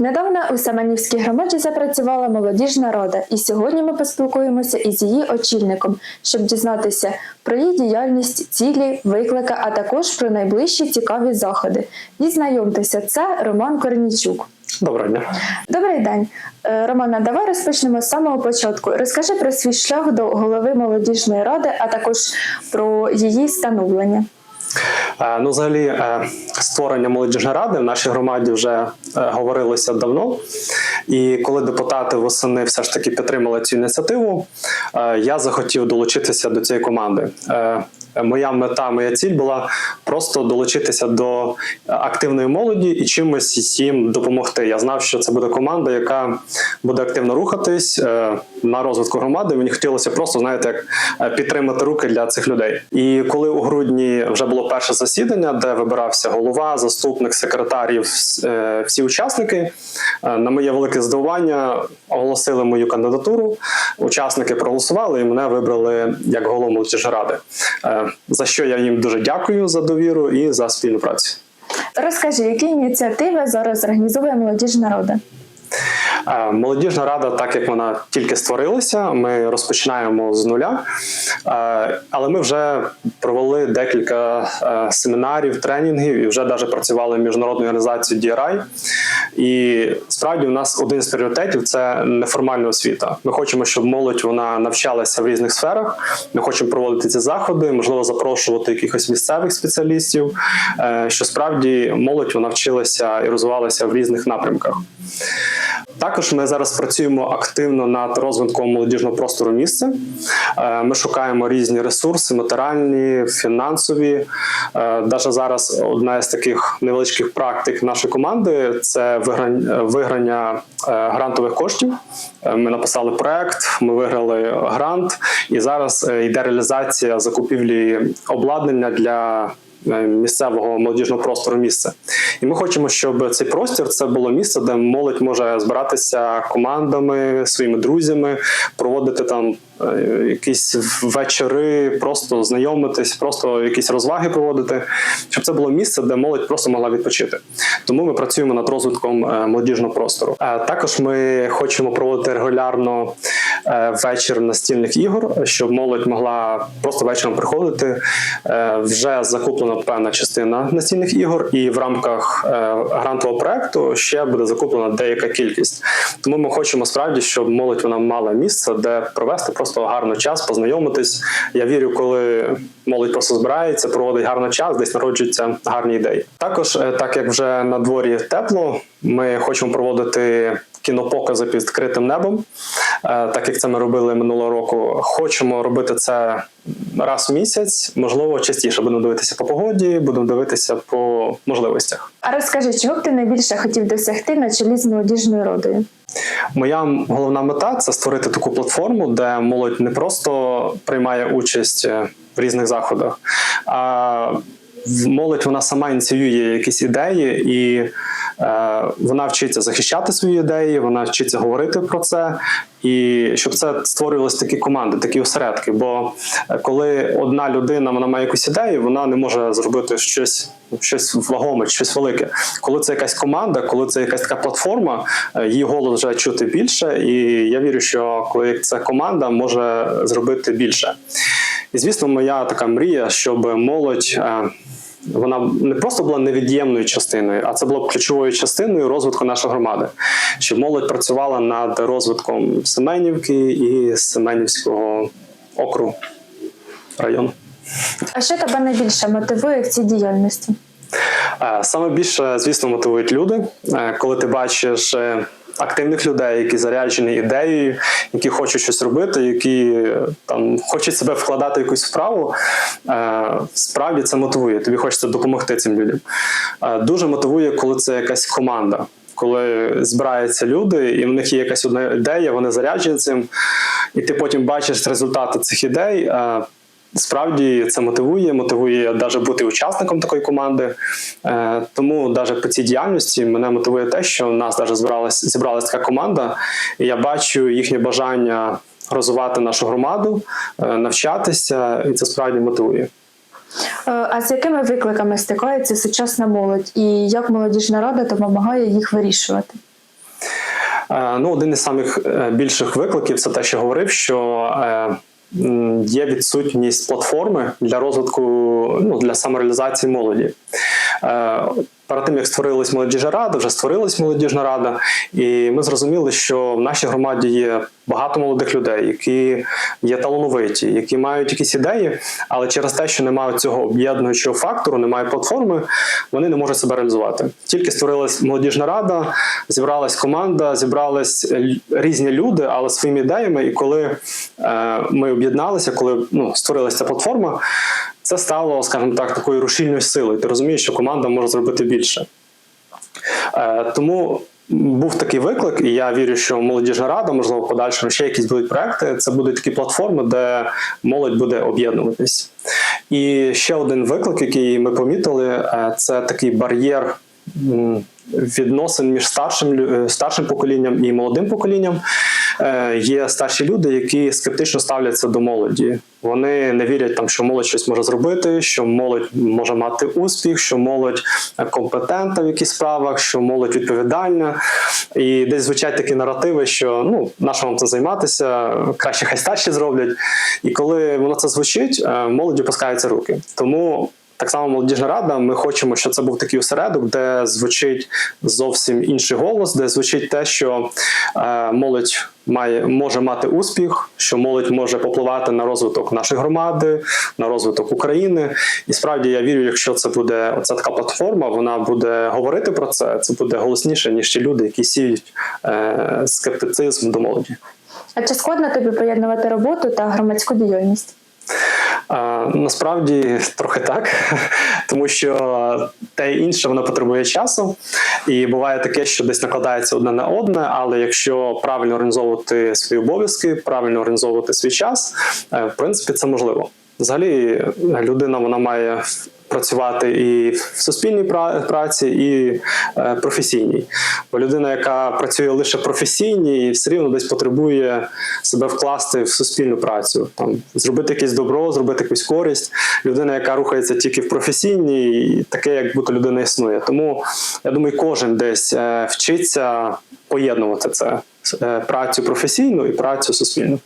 Недавно у Семенівській громаді запрацювала молодіжна рада, і сьогодні ми поспілкуємося із її очільником, щоб дізнатися про її діяльність, цілі, виклики, а також про найближчі цікаві заходи. І знайомтеся, це Роман Корнійчук. Доброго дня. Добрий день, Е, Романа. Давай розпочнемо з самого початку. Розкажи про свій шлях до голови молодіжної ради, а також про її становлення. Е, Ну, взагалі, е, створення молодіжної ради в нашій громаді вже е, говорилося давно. І коли депутати восени все ж таки підтримали цю ініціативу, я захотів долучитися до цієї команди. Моя мета, моя ціль була просто долучитися до активної молоді і чимось їм допомогти. Я знав, що це буде команда, яка буде активно рухатись на розвитку громади. Мені хотілося просто, знаєте, як е, підтримати руки для цих людей. І коли у грудні вже було перше засідання, де вибирався голова, заступник, секретарів, е, всі учасники, е, на моє велике здивування оголосили мою кандидатуру. Учасники проголосували і мене вибрали як голову молодіжної ради. Е, За що я їм дуже дякую за довіру і за спільну працю. Розкажи, які ініціативи зараз організовує молодіжна рада? Е, Молодіжна рада, так як вона тільки створилася, ми розпочинаємо з нуля, Е, але ми вже провели декілька е, семінарів, тренінгів і вже навіть працювали міжнародною організацією DRI. І справді у нас один з пріоритетів це неформальна освіта. Ми хочемо, щоб молодь вона навчалася в різних сферах. Ми хочемо проводити ці заходи, можливо, запрошувати якихось місцевих спеціалістів, що справді молодь вона вчилася і розвивалася в різних напрямках. Також ми зараз працюємо активно над розвитком молодіжного простору місця. Е, Ми шукаємо різні ресурси, матеріальні, фінансові. Навіть зараз одна з таких невеличких практик нашої команди це виграння е, грантових коштів. Е, Ми написали проект, ми виграли грант, і зараз е, йде реалізація закупівлі обладнання для е, місцевого молодіжного простору місце. І ми хочемо, щоб цей простір це було місце, де молодь може збиратися командами, своїми друзями, проводити там е, якісь вечори, просто знайомитись, просто якісь розваги проводити, щоб це було місце, де молодь просто могла відпочити. Тому ми працюємо над розвитком е, молодіжного простору. Також ми хочемо проводити регулярно вечір настільних ігор, щоб молодь могла просто вечором приходити. Е, Вже закуплена певна частина настільних ігор, і в рамках е, грантового проекту ще буде закуплена деяка кількість. Тому ми хочемо справді, щоб молодь вона мала місце, де провести просто гарний час, познайомитись. Я вірю, коли молодь просто збирається, проводить гарний час, десь народжуються гарні ідеї. Також, е, так як вже на дворі тепло, ми хочемо проводити кінопокази під відкритим небом, Е, так як це ми робили минулого року. Хочемо робити це раз в місяць, можливо, частіше будемо дивитися по погоді, будемо дивитися по можливостях. А розкажи, чого б ти найбільше хотів досягти на чолі з молодіжною радою? Моя головна мета це створити таку платформу, де молодь не просто приймає участь е, в різних заходах, а молодь вона сама ініціює якісь ідеї, і е, вона вчиться захищати свої ідеї, вона вчиться говорити про це, і щоб це створювалися такі команди, такі осередки. Бо е, коли одна людина вона має якусь ідею, вона не може зробити щось. Щось вагоме, щось велике. Коли це якась команда, коли це якась така платформа, е, її голос вже чути більше, і я вірю, що коли це команда може зробити більше. І звісно, моя така мрія, щоб молодь. Е, Вона не просто була невід'ємною частиною, а це було б ключовою частиною розвитку нашої громади, щоб молодь працювала над розвитком Семенівки і Семенівського округу району. А що тебе найбільше мотивує в цій діяльності? Е, Саме більше, звісно, мотивують люди, Е, коли ти бачиш. Активних людей, які заряджені ідеєю, які хочуть щось робити, які е, там хочуть себе вкладати в якусь справу, е, справді це мотивує. Тобі хочеться допомогти цим людям. Е, Дуже мотивує, коли це якась команда, коли збираються люди, і в них є якась одна ідея, вони заряджені цим, і ти потім бачиш результати цих ідей. Справді це мотивує, мотивує навіть бути учасником такої команди. Е, тому навіть по цій діяльності мене мотивує те, що в нас навіть збиралась, зібралась така команда, і я бачу їхнє бажання розвивати нашу громаду, е, навчатися, і це справді мотивує. Е, А з якими викликами стикається сучасна молодь і як молодіжна рада допомагає їх вирішувати? Ну, один із самих більших викликів це те, що говорив, що є відсутність платформи для розвитку ну, для самореалізації молоді. Перед тим як створилась молодіжна рада, вже створилась молодіжна рада, і ми зрозуміли, що в нашій громаді є багато молодих людей, які є талановиті, які мають якісь ідеї, але через те, що немає цього об'єднуючого фактору, немає платформи, вони не можуть себе реалізувати. Тільки створилась молодіжна рада, зібралась команда, зібрались різні люди, але своїми ідеями. І коли е, ми об'єдналися, коли ну, створилася платформа, це стало, скажімо так, такою рушільною силою. Ти розумієш, що команда може зробити більше. Е, тому був такий виклик, і я вірю, що молодіжна рада, можливо, в подальшому ще якісь будуть проекти. Це будуть такі платформи, де молодь буде об'єднуватись. І ще один виклик, який ми помітили, е, це такий бар'єр. Відносин між старшим е, старшим поколінням і молодим поколінням Е, є старші люди, які скептично ставляться до молоді. Вони не вірять там, що молодь щось може зробити, що молодь може мати успіх, що молодь е, компетентна в якихось справах, що молодь відповідальна. І десь звучать такі наративи, що ну на вам це займатися, краще хай старші зроблять. І коли воно це звучить, молоді опускаються руки. Тому. Так само молодіжна рада. Ми хочемо, щоб це був такий осередок, де звучить зовсім інший голос, де звучить те, що е, молодь має може мати успіх, що молодь може попливати на розвиток нашої громади, на розвиток України. І справді я вірю, якщо це буде оця така платформа, вона буде говорити про це. Це буде голосніше ніж ті люди, які сіють е, скептицизм до молоді. А чи складно тобі поєднувати роботу та громадську діяльність? Е, Насправді трохи так, тому що те і інше воно потребує часу, і буває таке, що десь накладається одне на одне. Але якщо правильно організовувати свої обов'язки, правильно організовувати свій час, е, в принципі, це можливо. Взагалі, людина вона має працювати і в суспільній пра- праці, і е, професійній. Бо людина, яка працює лише професійній, все рівно десь потребує себе вкласти в суспільну працю, там зробити якесь добро, зробити якусь користь. Людина, яка рухається тільки в професійній, таке, як будто людина існує. Тому я думаю, кожен десь е, вчиться поєднувати це е, працю професійну і працю суспільну.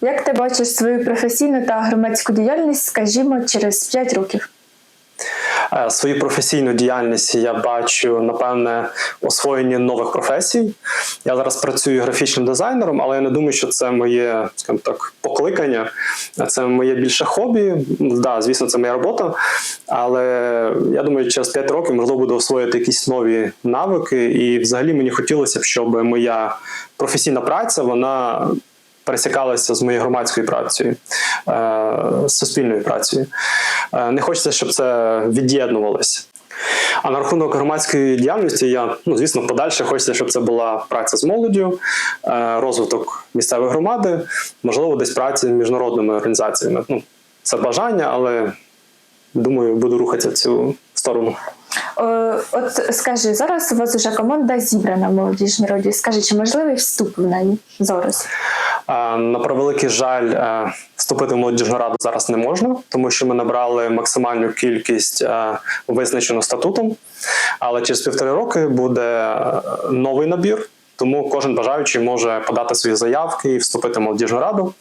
Як ти бачиш свою професійну та громадську діяльність, скажімо, через 5 років? Е, Свою професійну діяльність я бачу, напевне, в освоєнні нових професій. Я зараз працюю графічним дизайнером, але я не думаю, що це моє, скажімо так, покликання. Це моє більше хобі. Да, звісно, це моя робота. Але я думаю, через 5 років можливо буду освоїти якісь нові навики. І взагалі мені хотілося б, щоб моя професійна праця вона пересікалася з моєю громадською працею, е, з суспільною працею. Е, Не хочеться, щоб це від'єднувалося. А на рахунок громадської діяльності, я ну звісно, подальше хочеться, щоб це була праця з молоддю, е, розвиток місцевої громади, можливо, десь праця з міжнародними організаціями. Ну, це бажання, але думаю, буду рухатися в цю сторону. От скажи, зараз у вас вже команда зібрана молодіжній раді. Скажи, чи можливий вступ в неї зараз? На превеликий жаль, е, вступити в молодіжну раду зараз не можна, тому що ми набрали максимальну кількість е, визначену статутом. Але через півтори роки буде е, новий набір. Тому кожен бажаючий може подати свої заявки і вступити в молодіжну раду.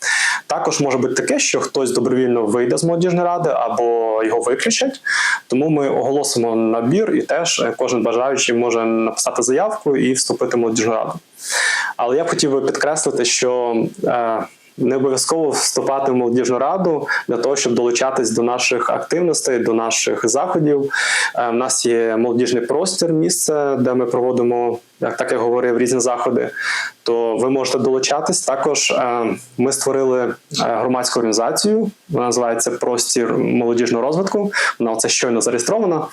Також може бути таке, що хтось добровільно вийде з молодіжної ради або його виключать. Тому ми оголосимо набір, і теж кожен бажаючий може написати заявку і вступити в молодіжну раду. Але я хотів би підкреслити, що е, не обов'язково вступати в молодіжну раду для того, щоб долучатись до наших активностей, до наших заходів. Е, в нас є молодіжний простір, місце, де ми проводимо, як так я говорив, різні заходи. То ви можете долучатись. Також е, ми створили е, громадську організацію. Вона називається Простір молодіжного розвитку. Вона це щойно зареєстрована.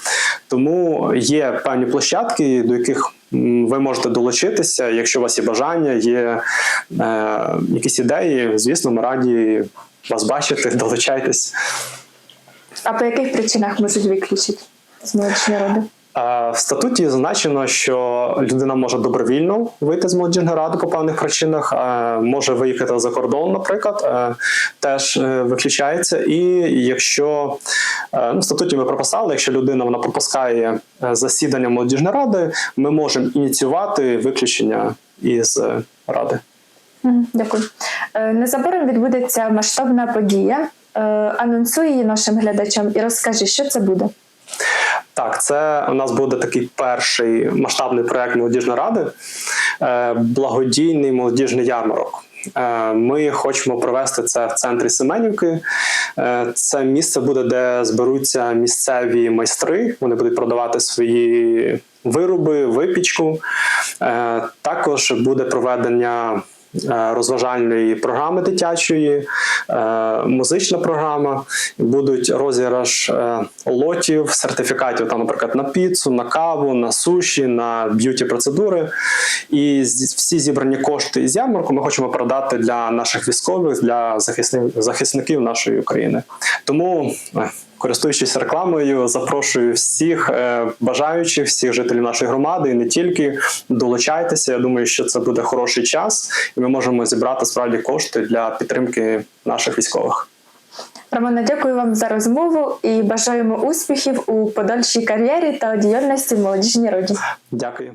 Тому є певні площадки, до яких ви можете долучитися. Якщо у вас є бажання, є е, якісь ідеї, звісно, ми раді вас бачити, долучайтесь. А по яких причинах можуть виключити з молодіжної ради? В статуті зазначено, що людина може добровільно вийти з молодіжної ради по певних причинах, е, може виїхати за кордон, наприклад, е, теж е, виключається. І якщо ну, в статуті ми прописали, якщо людина вона пропускає засідання молодіжної ради, ми можемо ініціювати виключення із ради. Дякую. Незабаром відбудеться масштабна подія. Анонсуй її нашим глядачам і розкажи, що це буде. Так, це у нас буде такий перший масштабний проект молодіжної ради, е, благодійний молодіжний ярмарок. Е, Ми хочемо провести це в центрі Семенівки. Е, Це місце буде, де зберуться місцеві майстри. Вони будуть продавати свої вироби, випічку. Також буде проведення розважальної програми дитячої, музична програма. Будуть розіграш е, лотів, сертифікатів, там, наприклад, на піцу, на каву, на суші, на б'юті процедури. І всі зібрані кошти із ярмарку ми хочемо продати для наших військових, для захисників, захисників нашої України. Тому. Користуючись рекламою, запрошую всіх е, бажаючих, всіх жителів нашої громади і не тільки долучайтеся. Я думаю, що це буде хороший час, і ми можемо зібрати справді кошти для підтримки наших військових. Романа, дякую вам за розмову і бажаємо успіхів у подальшій кар'єрі та діяльності в молодіжній роді. Дякую.